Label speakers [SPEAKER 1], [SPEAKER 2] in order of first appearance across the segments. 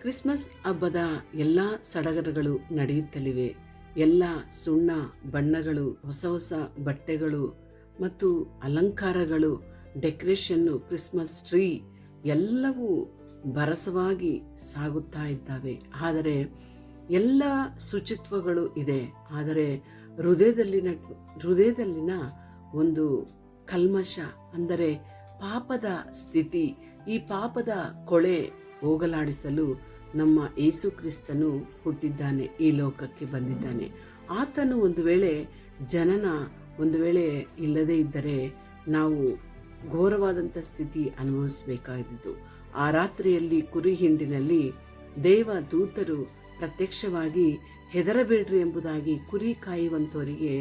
[SPEAKER 1] Christmas ಹಬ್ಬದ ಎಲ್ಲ ಸಡಗರಗಳು ನಡೆಯುತ್ತಲಿವೆ. ಎಲ್ಲ ಸುಣ್ಣ ಬಣ್ಣಗಳು, ಹೊಸ ಹೊಸ ಬಟ್ಟೆಗಳು ಮತ್ತು ಅಲಂಕಾರಗಳು ಡೆಕೋರೇಷನ್ನು ಕ್ರಿಸ್ಮಸ್ ಟ್ರೀ ಎಲ್ಲವೂ ಬರಸವಾಗಿ ಸಾಗುತ್ತಾ ಇದ್ದಾವೆ. ಆದರೆ ಎಲ್ಲ ಶುಚಿತ್ವಗಳು ಇದೆ. ಆದರೆ ಹೃದಯದಲ್ಲಿನ ಹೃದಯದಲ್ಲಿನ ಒಂದು ಕಲ್ಮಶ ಅಂದರೆ ಪಾಪದ ಸ್ಥಿತಿ, ಈ ಪಾಪದ ಕೊಳೆ ಹೋಗಲಾಡಿಸಲು ನಮ್ಮ ಯೇಸು ಕ್ರಿಸ್ತನು ಹುಟ್ಟಿದ್ದಾನೆ ಈ ಲೋಕಕ್ಕೆ ಬಂದಿದ್ದಾನೆ. ಆತನು ಒಂದು ವೇಳೆ ಜನನ ಒಂದು ವೇಳೆ ಇಲ್ಲದೇ ಇದ್ದರೆ ನಾವು ಘೋರವಾದಂಥ ಸ್ಥಿತಿ ಅನುಭವಿಸಬೇಕಾಗಿದ್ದು ಆ ರಾತ್ರಿಯಲ್ಲಿ ಕುರಿ ಹಿಂಡಿನಲ್ಲಿ ದೇವ ದೂತರು ಪ್ರತ್ಯಕ್ಷವಾಗಿ ಹೆದರಬೇಡ್ರಿ ಎಂಬುದಾಗಿ ಕುರಿ ಕಾಯುವಂಥವರಿಗೆ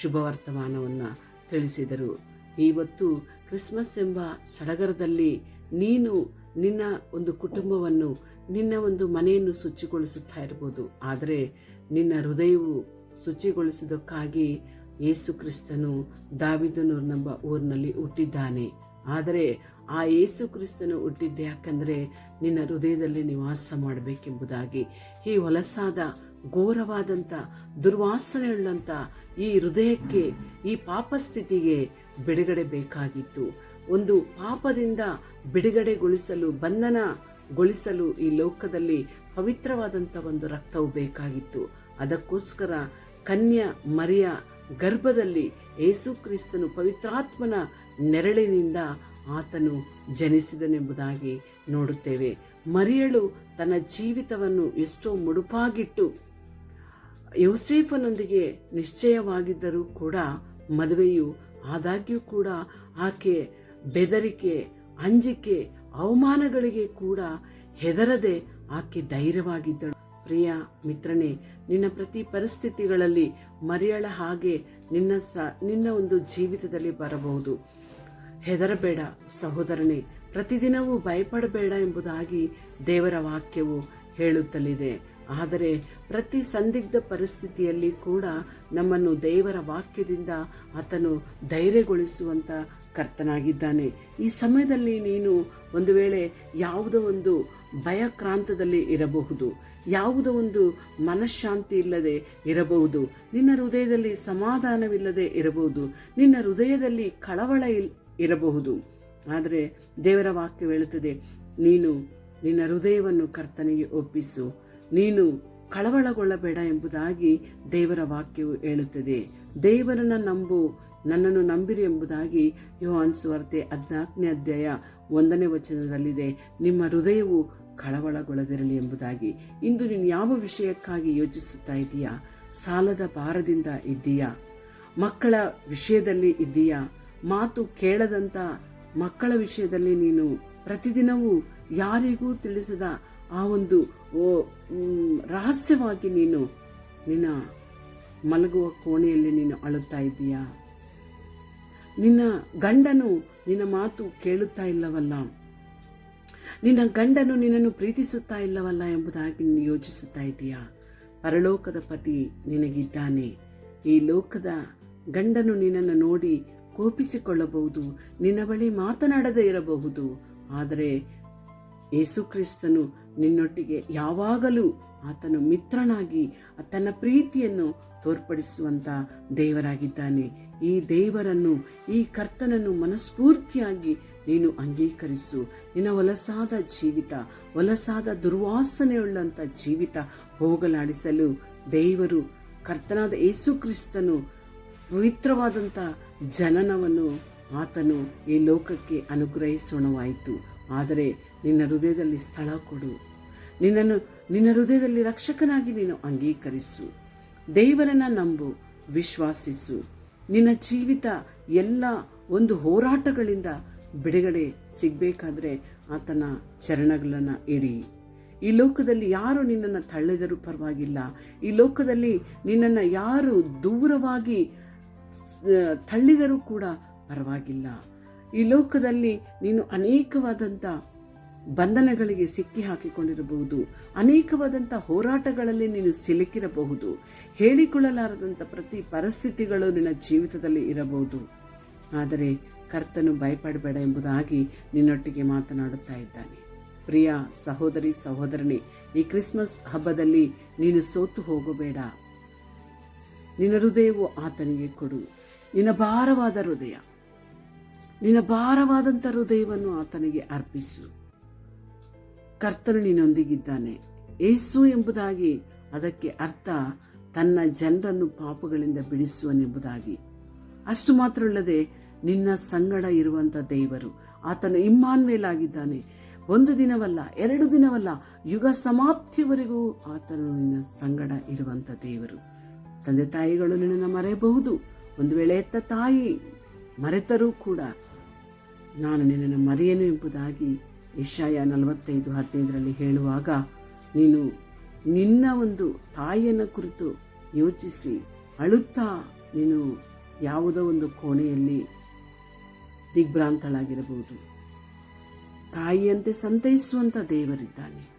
[SPEAKER 1] ಶುಭ ವರ್ತಮಾನವನ್ನು ತಿಳಿಸಿದರು ಇವತ್ತು ಕ್ರಿಸ್ಮಸ್ ಎಂಬ ಸಡಗರದಲ್ಲಿ ನೀನು ನಿನ್ನ ಒಂದು ಕುಟುಂಬವನ್ನು, ನಿನ್ನ ಒಂದು ಮನೆಯನ್ನು ಶುಚಿಗೊಳಿಸುತ್ತಾ ಇರ್ಬೋದು. ಆದರೆ ನಿನ್ನ ಹೃದಯವು ಶುಚಿಗೊಳಿಸುವುದಕ್ಕಾಗಿ ಯೇಸು ಕ್ರಿಸ್ತನು ದಾವಿದನೂರ್ನೆಂಬ ಊರಿನಲ್ಲಿ ಹುಟ್ಟಿದ್ದಾನೆ. ಆದರೆ ಆ ಯೇಸು ಕ್ರಿಸ್ತನು ಹುಟ್ಟಿದ್ದೆ ಯಾಕಂದರೆ ನಿನ್ನ ಹೃದಯದಲ್ಲಿ ನಿವಾಸ ಮಾಡಬೇಕೆಂಬುದಾಗಿ. ಈ ಹೊಲಸಾದ, ಘೋರವಾದಂಥ, ದುರ್ವಾಸನೆಯುಳ್ಳಂಥ ಈ ಹೃದಯಕ್ಕೆ, ಈ ಪಾಪಸ್ಥಿತಿಗೆ ಬಿಡುಗಡೆ ಬೇಕಾಗಿತ್ತು. ಒಂದು ಪಾಪದಿಂದ ಬಿಡುಗಡೆಗೊಳಿಸಲು, ಬಂಧನಗೊಳಿಸಲು ಈ ಲೋಕದಲ್ಲಿ ಪವಿತ್ರವಾದಂಥ ಒಂದು ರಕ್ತವು ಬೇಕಾಗಿತ್ತು. ಅದಕ್ಕೋಸ್ಕರ ಕನ್ಯಾ ಮರಿಯ ಗರ್ಭದಲ್ಲಿ ಯೇಸು ಕ್ರಿಸ್ತನು ಪವಿತ್ರಾತ್ಮನ ನೆರಳಿನಿಂದ ಆತನು ಜನಿಸಿದನೆಂಬುದಾಗಿ ನೋಡುತ್ತೇವೆ. ಮರಿಯಳು ತನ್ನ ಜೀವಿತವನ್ನು ಎಷ್ಟೋ ಮುಡುಪಾಗಿಟ್ಟು ಯೋಸೇಫನೊಂದಿಗೆ ನಿಶ್ಚಯವಾಗಿದ್ದರೂ ಕೂಡ ಮದುವೆಯು ಆದಾಗ್ಯೂ ಕೂಡ ಆಕೆ ಬೆದರಿಕೆ ಅಂಜಿಕೆ, ಅವಮಾನಗಳಿಗೆ ಕೂಡ ಹೆದರದೆ ಆಕೆ ಧೈರ್ಯವಾಗಿದ್ದಳು. ಪ್ರಿಯ ಮಿತ್ರನೇ, ನಿನ್ನ ಪ್ರತಿ ಪರಿಸ್ಥಿತಿಗಳಲ್ಲಿ ಮರಿಯಳ ಹಾಗೆ ನಿನ್ನ ಸ, ನಿನ್ನ ಒಂದು ಜೀವಿತದಲ್ಲಿ ಬರಬಹುದು. ಹೆದರಬೇಡ ಸಹೋದರನೇ, ಪ್ರತಿದಿನವೂ ಭಯಪಡಬೇಡ ಎಂಬುದಾಗಿ ದೇವರ ವಾಕ್ಯವು ಹೇಳುತ್ತಲಿದೆ. ಆದರೆ ಪ್ರತಿ ಸಂದಿಗ್ಧ ಪರಿಸ್ಥಿತಿಯಲ್ಲಿ ಕೂಡ ನಮ್ಮನ್ನು ದೇವರ ವಾಕ್ಯದಿಂದ ಆತನು ಧೈರ್ಯಗೊಳಿಸುವಂತ ಕರ್ತನಾಗಿದ್ದಾನೆ. ಈ ಸಮಯದಲ್ಲಿ ನೀನು ಒಂದು ವೇಳೆ ಯಾವುದೋ ಒಂದು ಭಯಕ್ರಾಂತದಲ್ಲಿ ಇರಬಹುದು, ಯಾವುದೋ ಒಂದು ಮನಃಶಾಂತಿ ಇಲ್ಲದೆ ಇರಬಹುದು, ನಿನ್ನ ಹೃದಯದಲ್ಲಿ ಸಮಾಧಾನವಿಲ್ಲದೆ ಇರಬಹುದು, ನಿನ್ನ ಹೃದಯದಲ್ಲಿ ಕಳವಳ ಇರಬಹುದು. ಆದರೆ ದೇವರ ವಾಕ್ಯ ಹೇಳುತ್ತದೆ, ನೀನು ನಿನ್ನ ಹೃದಯವನ್ನು ಕರ್ತನಿಗೆ ಒಪ್ಪಿಸು, ನೀನು ಕಳವಳಗೊಳ್ಳಬೇಡ ಎಂಬುದಾಗಿ ದೇವರ ವಾಕ್ಯವು ಹೇಳುತ್ತದೆ. ದೇವರನ್ನ ನಂಬು, ನನ್ನನ್ನು ನಂಬಿರಿ ಎಂಬುದಾಗಿ ಯೋಹಾನ್ ಸುವಾರ್ತೆ ಹದಿನಾಲ್ಕನೇ ಅಧ್ಯಾಯ ಒಂದನೇ ವಚನದಲ್ಲಿದೆ. ನಿಮ್ಮ ಹೃದಯವು ಕಳವಳಗೊಳ್ಳದಿರಲಿ ಎಂಬುದಾಗಿ. ಇಂದು ನೀನು ಯಾವ ವಿಷಯಕ್ಕಾಗಿ ಯೋಚಿಸುತ್ತಾ ಇದ್ದೀಯಾ? ಸಾಲದ ಭಾರದಿಂದ ಇದ್ದೀಯಾ? ಮಕ್ಕಳ ವಿಷಯದಲ್ಲಿ ಇದ್ದೀಯಾ? ಮಾತು ಕೇಳದಂತ ಮಕ್ಕಳ ವಿಷಯದಲ್ಲಿ ನೀನು ಪ್ರತಿದಿನವೂ ಯಾರಿಗೂ ತಿಳಿಸದ ಆ ಒಂದು, ಓ ರಹಸ್ಯವಾಗಿ ನೀನು ನಿನ್ನ ಮಲಗುವ ಕೋಣೆಯಲ್ಲಿ ನೀನು ಅಳುತ್ತಾ ಇದ್ದೀಯಾ? ನಿನ್ನ ಗಂಡನು ನಿನ್ನ ಮಾತು ಕೇಳುತ್ತಾ ಇಲ್ಲವಲ್ಲ? ನಿನ್ನ ಗಂಡನು ನಿನ್ನನ್ನು ಪ್ರೀತಿಸುತ್ತಾ ಇಲ್ಲವಲ್ಲ ಎಂಬುದಾಗಿ ನೀನು ಯೋಚಿಸುತ್ತಾ ಇದ್ದೀಯಾ? ಪರಲೋಕದ ಪತಿ ನಿನಗಿದ್ದಾನೆ. ಈ ಲೋಕದ ಗಂಡನು ನಿನ್ನನ್ನು ನೋಡಿ ಕೋಪಿಸಿಕೊಳ್ಳಬಹುದು, ನಿನ್ನ ಬಳಿ ಮಾತನಾಡದೇ ಇರಬಹುದು. ಆದರೆ ಯೇಸು ಕ್ರಿಸ್ತನು ನಿನ್ನೊಟ್ಟಿಗೆ ಯಾವಾಗಲೂ ಆತನು ಮಿತ್ರನಾಗಿ, ತನ್ನ ಪ್ರೀತಿಯನ್ನು ತೋರ್ಪಡಿಸುವಂಥ ದೇವರಾಗಿದ್ದಾನೆ. ಈ ದೇವರನ್ನು, ಈ ಕರ್ತನನ್ನು ಮನಸ್ಫೂರ್ತಿಯಾಗಿ ನೀನು ಅಂಗೀಕರಿಸು. ನಿನ್ನ ಹೊಲಸಾದ ಜೀವಿತ, ಹೊಲಸಾದ ದುರ್ವಾಸನೆಯುಳ್ಳಂಥ ಜೀವಿತ ಹೋಗಲಾಡಿಸಲು ದೇವರು, ಕರ್ತನಾದ ಯೇಸು ಕ್ರಿಸ್ತನು ಪವಿತ್ರವಾದಂಥ ಜನನವನ್ನು ಆತನು ಈ ಲೋಕಕ್ಕೆ ಅನುಗ್ರಹಿಸೋಣವಾಯಿತು. ಆದರೆ ನಿನ್ನ ಹೃದಯದಲ್ಲಿ ಸ್ಥಳ ಕೊಡು. ನಿನ್ನನ್ನು, ನಿನ್ನ ಹೃದಯದಲ್ಲಿ ರಕ್ಷಕನಾಗಿ ನೀನು ಅಂಗೀಕರಿಸು. ದೇವರನ್ನ ನಂಬು, ವಿಶ್ವಾಸಿಸು. ನಿನ್ನ ಜೀವಿತ ಎಲ್ಲ ಒಂದು ಹೋರಾಟಗಳಿಂದ ಬಿಡುಗಡೆ ಸಿಗಬೇಕಾದ್ರೆ ಆತನ ಚರಣಗಳನ್ನು ಇಡಿ. ಈ ಲೋಕದಲ್ಲಿ ಯಾರು ನಿನ್ನನ್ನು ತಳ್ಳಿದರೂ ಪರವಾಗಿಲ್ಲ. ಈ ಲೋಕದಲ್ಲಿ ನಿನ್ನನ್ನು ಯಾರು ದೂರವಾಗಿ ತಳ್ಳಿದರೂ ಕೂಡ ಪರವಾಗಿಲ್ಲ. ಈ ಲೋಕದಲ್ಲಿ ನೀನು ಅನೇಕವಾದಂಥ ಬಂಧನಗಳಿಗೆ ಸಿಕ್ಕಿ ಹಾಕಿಕೊಂಡಿರಬಹುದು. ಅನೇಕವಾದಂಥ ಹೋರಾಟಗಳಲ್ಲಿ ನೀನು ಸಿಲುಕಿರಬಹುದು. ಹೇಳಿಕೊಳ್ಳಲಾರದಂಥ ಪ್ರತಿ ಪರಿಸ್ಥಿತಿಗಳು ನಿನ್ನ ಜೀವಿತದಲ್ಲಿ ಇರಬಹುದು. ಆದರೆ ಕರ್ತನು ಭಯಪಡಬೇಡ ಎಂಬುದಾಗಿ ನಿನ್ನೊಟ್ಟಿಗೆ ಮಾತನಾಡುತ್ತಾ ಇದ್ದಾನೆ. ಪ್ರಿಯ ಸಹೋದರಿ, ಸಹೋದರನೇ, ಈ ಕ್ರಿಸ್ಮಸ್ ಹಬ್ಬದಲ್ಲಿ ನೀನು ಸೋತು ಹೋಗಬೇಡ. ನಿನ್ನ ಹೃದಯವು ಆತನಿಗೆ ಕೊಡು. ನಿನ್ನ ಭಾರವಾದ ಹೃದಯ. ನಿನ್ನ ಭಾರವಾದಂಥ ಹೃದಯವನ್ನು ಆತನಿಗೆ ಅರ್ಪಿಸು. ಕರ್ತನು ನಿನ್ನೊಂದಿಗಿದ್ದಾನೆ. ಏಸು ಎಂಬುದಾಗಿ ಅದಕ್ಕೆ ಅರ್ಥ ತನ್ನ ಜನರನ್ನು ಪಾಪಗಳಿಂದ ಬಿಡಿಸುವನೆಂಬುದಾಗಿ ಅಷ್ಟು ಮಾತ್ರ ಅಲ್ಲದೆ ನಿನ್ನ ಸಂಗಡ ಇರುವಂಥ ದೇವರು ಆತನು ಇಮ್ಮಾನ್ಮೇಲಾಗಿದ್ದಾನೆ. ಒಂದು ದಿನವಲ್ಲ, ಎರಡು ದಿನವಲ್ಲ, ಯುಗ ಸಮಾಪ್ತಿಯವರೆಗೂ ಆತನು ನಿನ್ನ ಸಂಗಡ ಇರುವಂಥ ದೇವರು. ತಂದೆ ತಾಯಿಗಳು ನಿನ್ನನ್ನು ಮರೆಯಬಹುದು. ಒಂದು ವೇಳೆ ಎತ್ತ ತಾಯಿ ಮರೆತರೂ ಕೂಡ ನಾನು ನಿನ್ನನ್ನು ಮರೆಯನು ಎಂಬುದಾಗಿ ಯಶಾಯ ನಲವತ್ತೈದು ಹದಿನೈದರಲ್ಲಿ ಹೇಳುವಾಗ, ನೀನು ನಿನ್ನ ಒಂದು ತಾಯಿಯನ್ನು ಕುರಿತು ಯೋಚಿಸಿ, ಅಳುತ್ತಾ ನೀನು ಯಾವುದೋ ಒಂದು ಕೋಣೆಯಲ್ಲಿ ದಿಗ್ಭ್ರಾಂತಳಾಗಿರಬಹುದು. ತಾಯಿಯಂತೆ ಸಂತೈಸುವಂಥ ದೇವರಿದ್ದಾನೆ.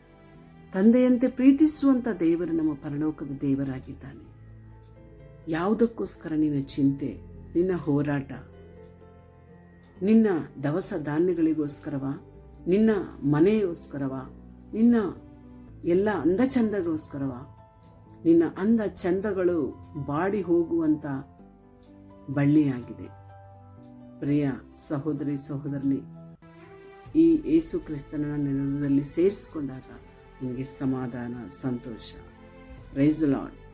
[SPEAKER 1] ತಂದೆಯಂತೆ ಪ್ರೀತಿಸುವಂಥ ದೇವರು ನಮ್ಮ ಪರಲೋಕದ ದೇವರಾಗಿದ್ದಾನೆ. ಯಾವುದಕ್ಕೋಸ್ಕರ ನಿನ್ನ ಚಿಂತೆ, ನಿನ್ನ ಹೋರಾಟ ನಿನ್ನ ದವಸ ಧಾನ್ಯಗಳಿಗೋಸ್ಕರವ? ನಿನ್ನ ಮನೆಗೋಸ್ಕರವ ನಿನ್ನ ಎಲ್ಲ ಅಂದ ಚಂದಗೋಸ್ಕರವ ನಿನ್ನ ಅಂದ ಚಂದಗಳು ಬಾಡಿ ಹೋಗುವಂಥ ಬಳ್ಳಿಯಾಗಿದೆ. ಪ್ರಿಯ ಸಹೋದರಿ ಸಹೋದರನಿ ಈ ಯೇಸು ಕ್ರಿಸ್ತನ ನೆಲದಲ್ಲಿ ಸೇರಿಸಿಕೊಂಡಾಗ ನಿಮಗೆ ಸಮಾಧಾನ, ಸಂತೋಷ. ರೈಸ್ ಲಾಡ್